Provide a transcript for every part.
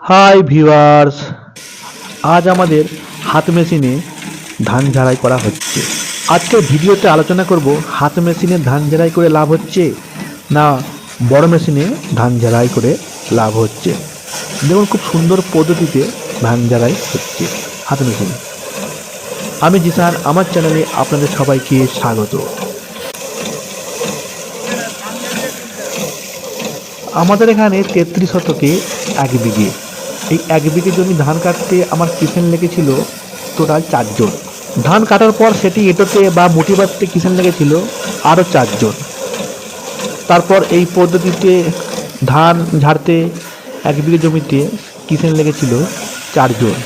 Hi viewers আজ আমাদের হাত মেশিনে ধান ঝাড়াই করা হচ্ছে। আজকের ভিডিওতে আলোচনা করব, হাত মেশিনে ধান ঝাড়াই করে লাভ হচ্ছে না বড় মেশিনে ধান ঝাড়াই করে লাভ হচ্ছে? দেখুন, খুব সুন্দর পদ্ধতিতে ধান ঝাড়াই হচ্ছে হাত মেশিনে। আমি জিসান, আমার চ্যানেলে আপনাদের সবাইকে স্বাগত। আমাদের এখানে তেত্রিশ শতকে এক বিঘে এই এক বিঘে জমি ধান কাটতে আমার কিষেন লেগেছিল টোটাল চারজন। ধান কাটার পর সেটি এটোতে বা মুঠি বাঁধতে কিষেন লেগেছিল আরও চারজন। তারপর এই পদ্ধতিতে ধান ঝাড়তে এক বিঘে জমিতে কিষেন লেগেছিল চারজন।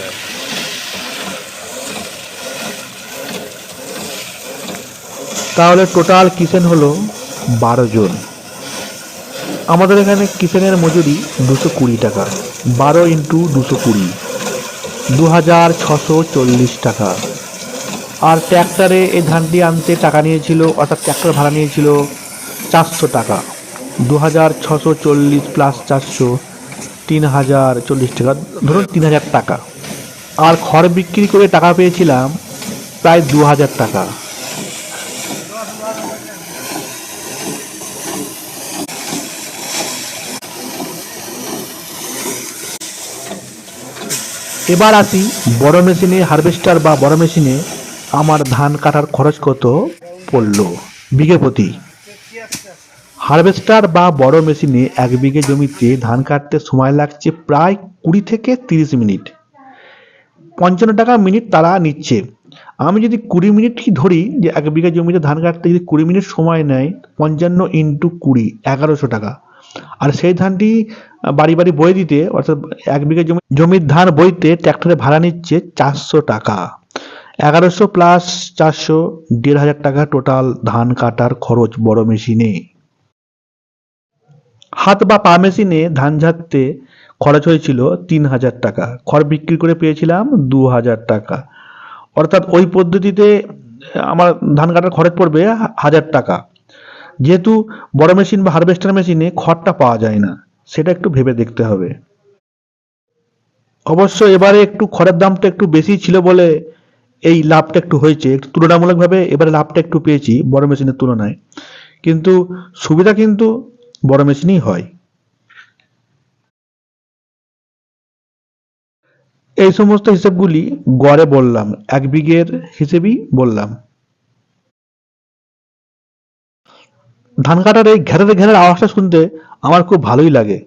তাহলে টোটাল কিষেন হলো বারো জন। আমাদের এখানে কিষেনের মজুরি দুশো কুড়ি টাকা, বারো ইন্টু দুশো কুড়ি দু হাজার ছশো চল্লিশ টাকা। আর ট্র্যাক্টরে এই ধানটি আনতে টাকা নিয়েছিল, অর্থাৎ ট্র্যাক্টর ভাড়া নিয়েছিল চারশো টাকা। দু হাজার ছশো চল্লিশ প্লাস চারশো তিন হাজার চল্লিশ টাকা, ধরুন তিন হাজার টাকা। আর খড় বিক্রি করে টাকা পেয়েছিলাম প্রায় দু হাজার টাকা। এবার আসি বড় মেশিনে হারভেস্টার বা বড় মেশিনে আমার ধান কাটার খরচ কত পড়ল? বিঘে প্রতি। হারভেস্টার বা বড় মেশিনে এক বিঘে জমিতে ধান কাটতে সময় লাগছে প্রায় কুড়ি থেকে তিরিশ মিনিট। পঞ্চান্ন টাকা মিনিট তারা নিচ্ছে। আমি যদি কুড়ি মিনিট কি ধরি যে এক বিঘা জমিতে ধান কাটতে যদি কুড়ি মিনিট সময় নেয়, পঞ্চান্ন ইন্টু কুড়ি, এগারোশো টাকা। আর সেই ধানটি বাড়ি বাড়ি বয়ে দিতে, অর্থাৎ এক বিঘা জমি জমির ধান বইতে ট্র্যাক্টরে ভাড়া নিচ্ছে চারশো টাকা। এগারোশো প্লাস চারশো, দেড় হাজার টাকা টোটাল ধান কাটার খরচ বড় মেশিনে। হাত বা পা মেশিনে ধান ঝাড়তে খরচ হয়েছিল তিন হাজার টাকা। খড় বিক্রি করে পেয়েছিলাম দু হাজার টাকা। অর্থাৎ ওই পদ্ধতিতে আমার ধান কাটার খরচ পড়বে হাজার টাকা। যেহেতু বড় মেশিন বা হারভেস্টার মেশিনে খড়টা পাওয়া যায় না, সেটা একটু ভেবে দেখতে হবে। অবশ্য এবারে একটু খড়ের দামটা একটু বেশি ছিল বলে এই লাভটা একটু হয়েছে। একটু তুলনামূলকভাবে এবারে লাভটা একটু পেয়েছি বড় মেশিনের তুলনায়। কিন্তু সুবিধা কিন্তু বড় মেশিনই হয়। এই সমস্ত হিসেবগুলি গড়ে বললাম, এক বিঘের হিসেবেই বললাম। ধান কাটার এই ঘেরের ঘেরের আওয়াজটা শুনতে আমার খুব ভালোই লাগে।